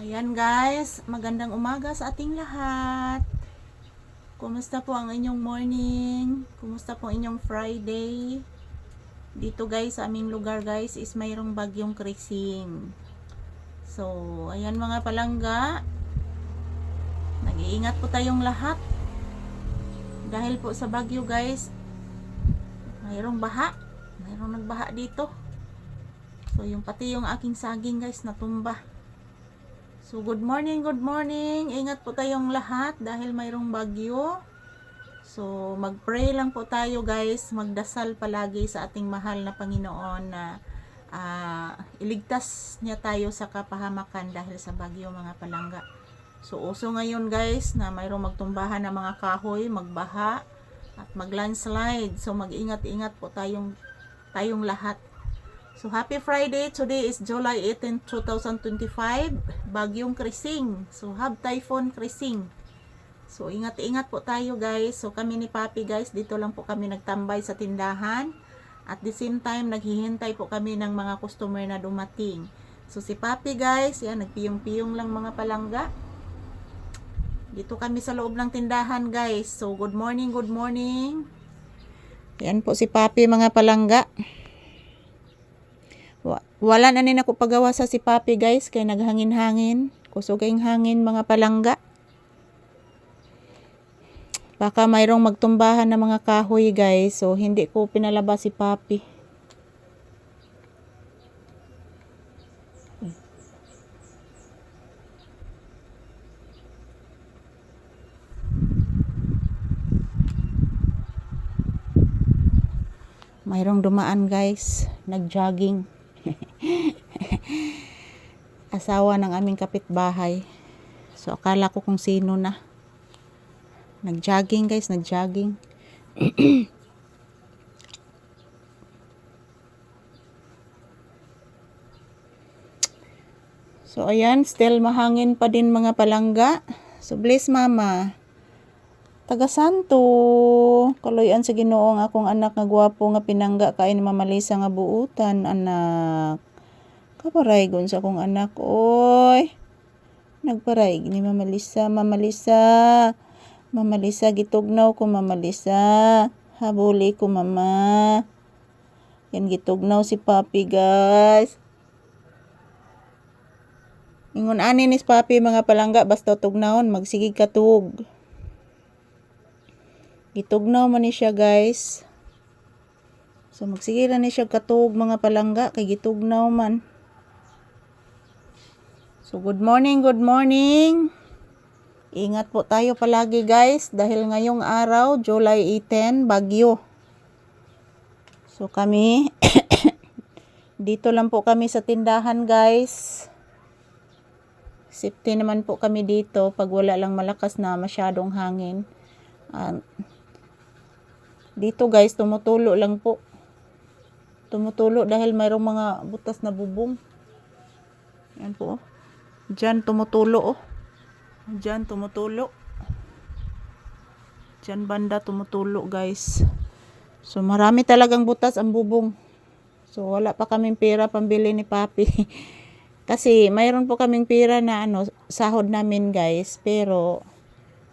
Ayan guys, magandang umaga sa ating lahat. Kumusta po ang inyong morning? Kumusta po inyong Friday? Dito guys, sa aming lugar guys, is mayroong bagyong krising. So, ayan mga palangga. Nag-iingat po tayong lahat. Dahil po sa bagyo guys, mayroong baha. Mayroong nagbaha dito. So, yung pati yung aking saging guys, natumba. So, good morning, good morning. Ingat po tayong lahat dahil mayroong bagyo. So, mag-pray lang po tayo guys. Magdasal palagi sa ating mahal na Panginoon na ah, iligtas niya tayo sa kapahamakan dahil sa bagyo mga palangga. So, uso ngayon guys na mayroong magtumbahan ng mga kahoy, magbaha, at mag-landslide. So, mag-ingat-ingat po tayong, tayong lahat. So, happy Friday. Today is July 18, 2025. Bagyong Krising. So, have typhoon Krising. So, ingat-ingat po tayo guys. So, kami ni Papi guys, dito lang po kami nagtambay sa tindahan. At the same time, naghihintay po kami ng mga customer na dumating. So, si Papi guys, yan, nagpiyong-piyong lang mga palangga. Dito kami sa loob ng tindahan guys. So, good morning, good morning. Yan po si Papi mga palangga. Wa- Wala na nin ako pagawa sa si Papi guys kay naghangin-hangin. Kusog ang hangin mga palangga. Baka mayroong magtumbahan ng mga kahoy guys. So hindi ko pinalabas si Papi. Mayroong dumaan guys. Nag-jogging. asawa ng aming kapitbahay. So, akala ko kung sino na. Nag-jogging guys, nag-jogging. so, ayan, still mahangin pa din mga palangga. So, bless mama. Taga Santo, kaloyan sa Ginoo nga akong anak nga gwapo nga pinangga kay ni Mama Lisa nga buutan anak. Kaparay gon sa akong anak oy. Nagparay ni Mama Lisa, Mama Lisa. Mama Lisa gitugnaw ko Mama Lisa. Habuli ko mama. Yan gitugnaw si Papi guys. Ingon ani ni Papi mga palangga basta tugnawon magsigig katug. Gitugnaw man ni siya guys. So magsige ra ni siya katug mga palangga kay gitugnaw man. So good morning, good morning. Ingat po tayo palagi guys dahil ngayong araw, July 18, bagyo. So kami dito lang po kami sa tindahan guys. Safety naman po kami dito pag wala lang malakas na masyadong hangin. Ah, dito guys, tumutulo lang po. Tumutulo dahil mayroong mga butas na bubong. Yan po. Diyan tumutulo oh. Diyan tumutulo. Diyan banda tumutulo guys. So marami talagang butas ang bubong. So wala pa kaming pera pambili ni Papi. Kasi mayroon po kaming pera na ano, sahod namin guys. Pero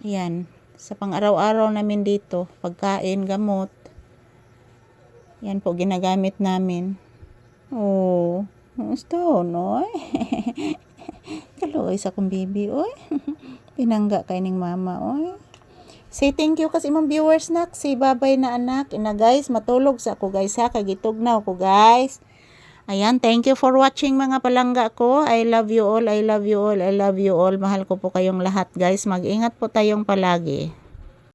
yan, sa pang-araw-araw namin dito, pagkain, gamot. Yan po ginagamit namin. Oh, gusto no? Kaloy sa kong baby, oy. Pinangga kay ning mama, oy. Say thank you kasi mong viewers nak. Si babay na anak. Ina guys, matulog sa ako guys ha. Kagitugnaw ko guys. Ayan, thank you for watching mga palangga ko. I love you all, I love you all, I love you all. Mahal ko po kayong lahat guys. Mag-ingat po tayong palagi.